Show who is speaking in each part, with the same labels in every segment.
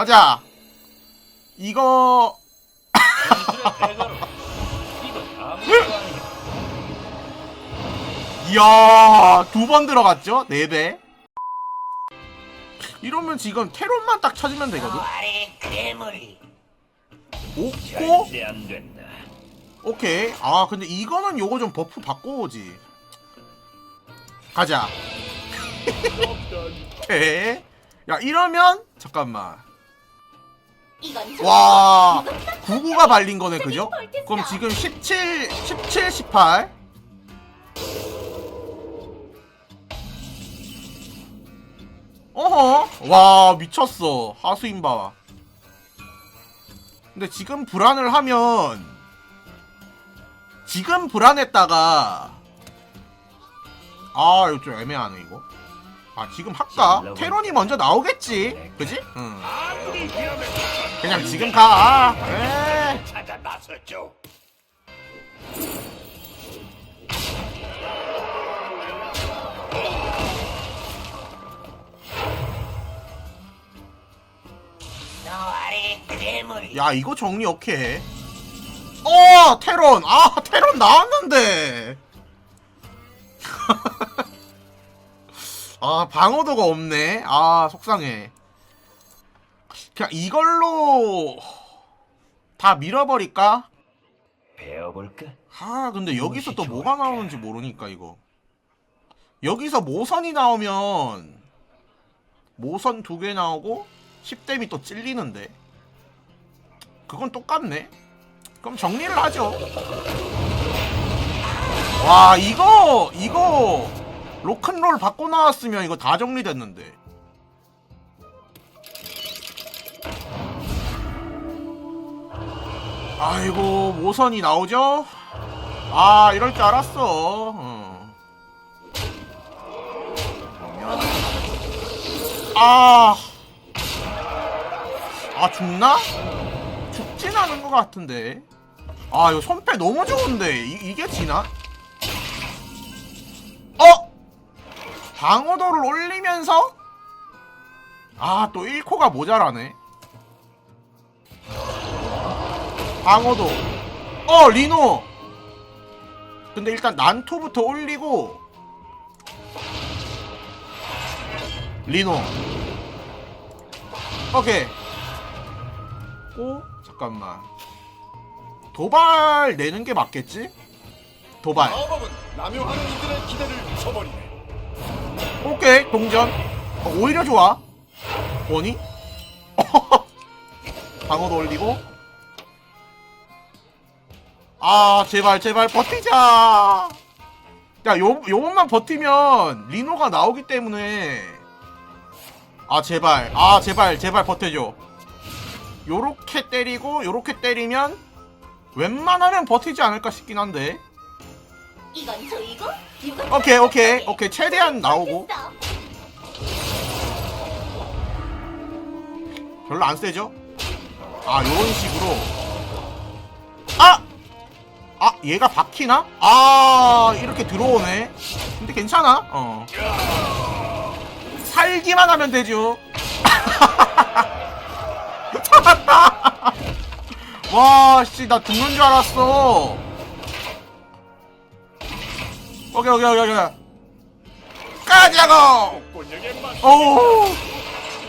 Speaker 1: 가자. 이거.
Speaker 2: 이야
Speaker 1: 두 번 들어갔죠? 네 배. 이러면 지금 테론만 딱 찾으면 되거든.
Speaker 3: 아래 괴물이
Speaker 1: 오고
Speaker 2: 절대 안 된다.
Speaker 1: 오케이. 아 근데 이거는 요거 좀 버프 바꿔오지. 가자. 오케이. 야 이러면 잠깐만.
Speaker 4: 이건
Speaker 1: 좀와
Speaker 4: 이건 딱
Speaker 1: 99가 발린 거네 그죠? 그럼 지금 17, 17, 18 어허? 와 미쳤어. 하수인바. 근데 지금 불안을 하면 지금 불안했다가 아 이거 좀 애매하네 이거. 아 지금 할까? 테론이 먼저 나오겠지? 그지? 응.
Speaker 2: 아무리 위험해도
Speaker 1: 그냥 지금 가 에.
Speaker 2: 찾아 나섰죠.
Speaker 3: 너 아래 괴물이
Speaker 1: 야 이거 정리 어떻게 해? 어 테론 아 테론 나왔는데 아 방어도가 없네 아 속상해 그냥 이걸로 다 밀어버릴까?
Speaker 2: 배워볼까?
Speaker 1: 아 근데 여기서 또 뭐가 나오는지 모르니까 이거. 여기서 모선이 나오면 모선 두 개 나오고 10댐이 또 찔리는데. 그건 똑같네. 그럼 정리를 하죠. 와 이거 이거 로큰롤 받고 나왔으면 이거 다 정리됐는데 아이고 모선이 나오죠? 아 이럴 줄 알았어 어. 그러면 아... 아 죽나? 죽진 않은 것 같은데 아 이거 손패 너무 좋은데 이, 이게 지나? 어? 방어도를 올리면서? 아 또 1코가 모자라네 방어도. 어 리노! 근데 일단 난토부터 올리고. 리노. 오케이. 오 잠깐만. 도발 내는 게 맞겠지? 도발.
Speaker 5: 마법은 남용하는 이들의 기대를 저버리네.
Speaker 1: 오케이 동전. 어, 오히려 좋아. 원이 방어도 올리고 아 제발 제발 버티자. 야 요, 요번만 버티면 리노가 나오기 때문에. 아 제발. 아 제발 제발 버텨줘. 요렇게 때리고 요렇게 때리면 웬만하면 버티지 않을까 싶긴 한데.
Speaker 4: 이건 저이고 이건
Speaker 1: 오케이 오케이. 오케이 최대한 나오고. 별로 안 세죠? 아 요런 식으로 얘가 박히나? 아 이렇게 들어오네. 근데 괜찮아? 어. 살기만 하면 되죠. 잡았다. 와씨 나 죽는 줄 알았어. 오케이 오케이 오케이 오케이. 까자고!
Speaker 5: 권력에
Speaker 1: 맞오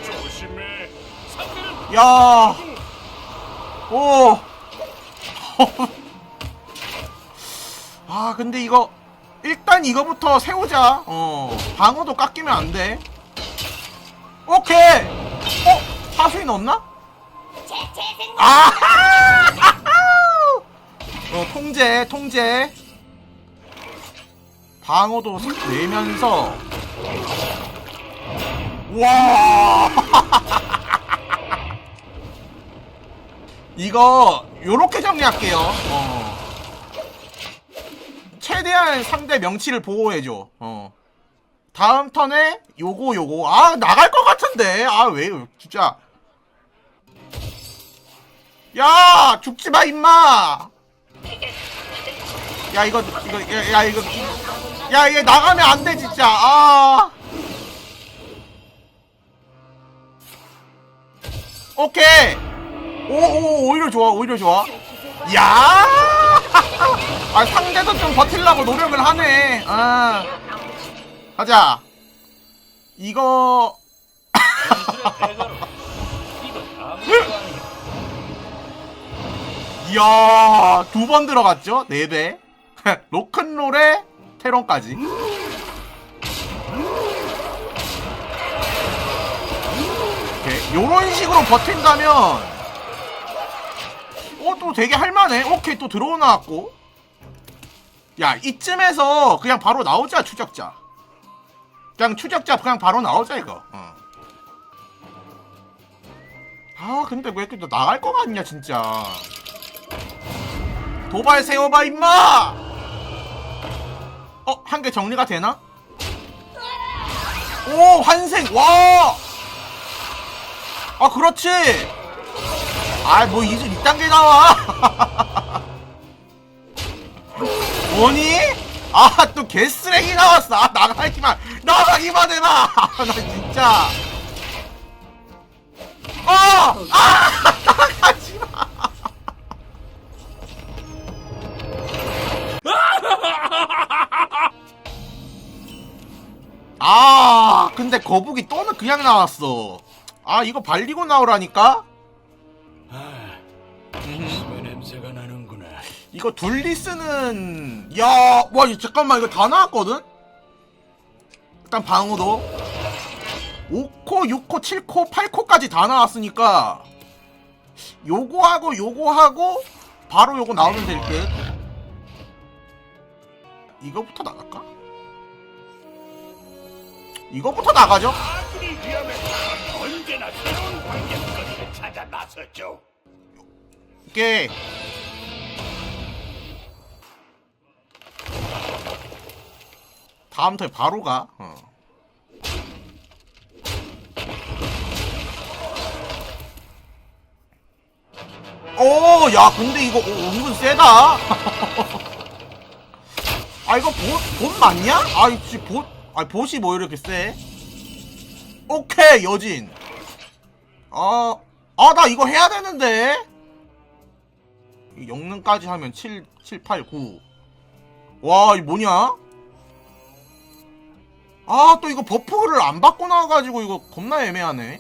Speaker 5: 조심해. 상대는
Speaker 1: 야, 오, 아 근데 이거 일단 이거부터 세우자. 어, 방어도 깎이면 안 돼. 오케이. 어, 하수인 없나? 아, 어 통제, 통제. 방어도 싹 내면서. 와. 이거 요렇게 정리할게요. 어. 최대한 상대 명치를 보호해줘. 어. 다음 턴에 요거 요거. 아 나갈 것 같은데. 아 왜 진짜. 야 죽지 마 임마. 야 이거 이거 야, 야 이거. 야 얘 나가면 안 돼 진짜. 아. 오케이. 오 오 오히려 좋아 오히려 좋아. 야 아, 상대도 좀 버틸라고 노력을 하네. 아. 가자. 이거. 이야 두 번 들어갔죠? 4배 로큰롤에 테론까지. 요런 식으로 버틴다면 어 또 되게 할만해 오케이 또 들어오 나왔고 야 이쯤에서 그냥 바로 나오자 추적자 그냥 추적자 그냥 바로 나오자 이거 어. 아 근데 왜 이렇게 또 나갈 것 같냐 진짜 도발 세워봐 임마 어? 한 개 정리가 되나? 오 환생 와! 아 그렇지 아뭐 이제 2단계 나와. 뭐니? 아 또 개쓰레기 나왔어. 아 나가기만 나가기만 해봐 아, 나 진짜. 어! 아! 나가지마. 아 근데 거북이 또는 그냥 나왔어. 아 이거 발리고 나오라니까 이거 둘리스는 야와 잠깐만 이거 다 나왔거든 일단 방어도 5코 6코 7코 8코까지 다 나왔으니까 요거 하고 요거 하고 바로 요거 나오면 될 듯 이거부터 나갈까? 이거부터 나가죠
Speaker 2: 아군이 위험해. 언제나 새로운 방향거리를 찾아 나섰죠.
Speaker 1: 이 다음 턴에 바로 가. 어. 오, 야, 근데 이거 오, 은근 세다. 아, 이거 봇, 봇 맞냐? 아, 이 봇, 아, 봇이 뭐 이렇게 세? 오케이, 여진. 아, 아, 나 이거 해야 되는데? 이 영능까지 하면 7, 7, 8, 9. 와, 이 뭐냐? 아, 또 이거 버프를 안 받고 나와가지고 이거 겁나 애매하네.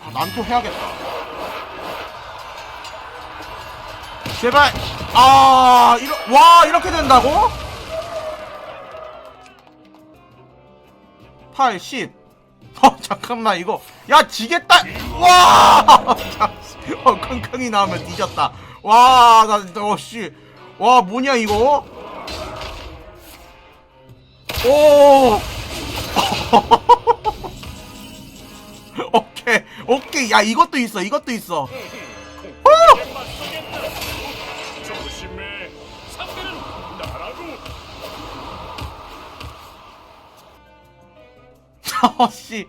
Speaker 1: 아, 난 또 해야겠다. 제발. 아, 이러, 와, 이렇게 된다고? 8, 10. 어, 잠깐만, 이거. 야, 지겠다! 와! 어, 킁킁이 나오면 뒤졌다. 와, 나, 진짜, 어, 씨. 와, 뭐냐, 이거? 오! 오케이, 오케이. 야, 이것도 있어, 이것도 있어.
Speaker 5: 공격에 맞서겠다. 조심해. 상대는 나라고.
Speaker 1: 어, 씨.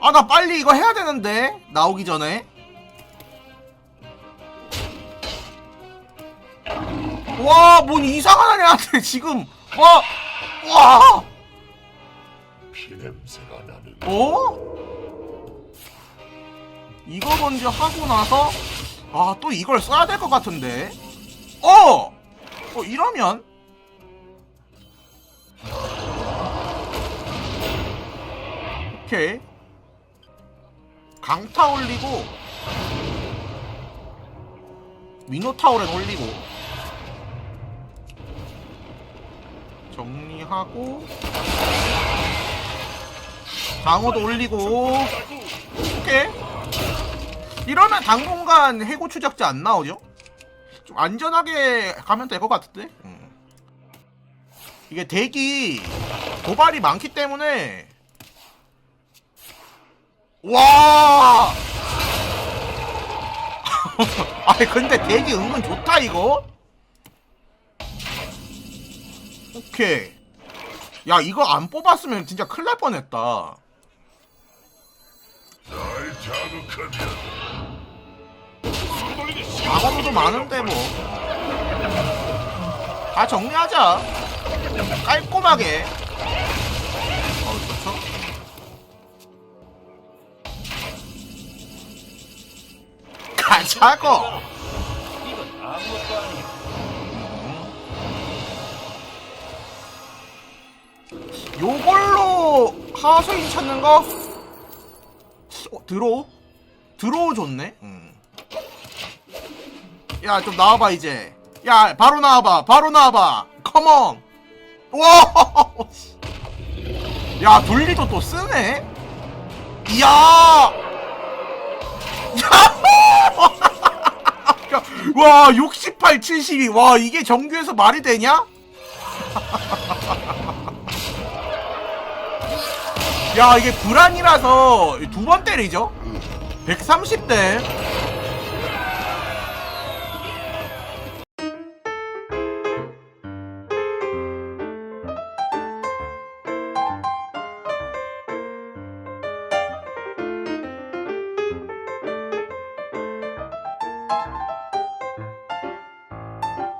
Speaker 1: 아, 나 빨리 이거 해야 되는데. 나오기 전에. 와, 뭔 이상한 애한테 지금. 와, 와.
Speaker 2: 피냄새가 나는.
Speaker 1: 어? 이거 먼저 하고 나서 아 또 이걸 써야 될 것 같은데 어! 어 이러면 오케이 강타 올리고 위노타오렌 올리고 정리하고 방어도 올리고 오케이 이러면 당분간 해고 추적자 안 나오죠? 좀 안전하게 가면 될 것 같은데? 음. 이게 덱이 도발이 많기 때문에 와! 아니 근데 덱이 은근 좋다 이거? 오케이 야 이거 안 뽑았으면 진짜 큰일 날 뻔했다
Speaker 2: 날 자극하면
Speaker 1: 과거도 많은데 뭐. 다 정리하자. 깔끔하게. 어, 차고.
Speaker 5: 이건 아무것도 아니야.
Speaker 1: 요걸로 하수인 찾는 거? 어, 드로우? 드로우 좋네? 음. 야, 좀 나와봐, 이제. 야, 바로 나와봐. 바로 나와봐. 컴온! 와! 야, 돌리도 또 쓰네? 이야! 야호! 와, 68, 72. 와, 이게 정규에서 말이 되냐? 야 이게 불안이라서 두 번 때리죠? 130대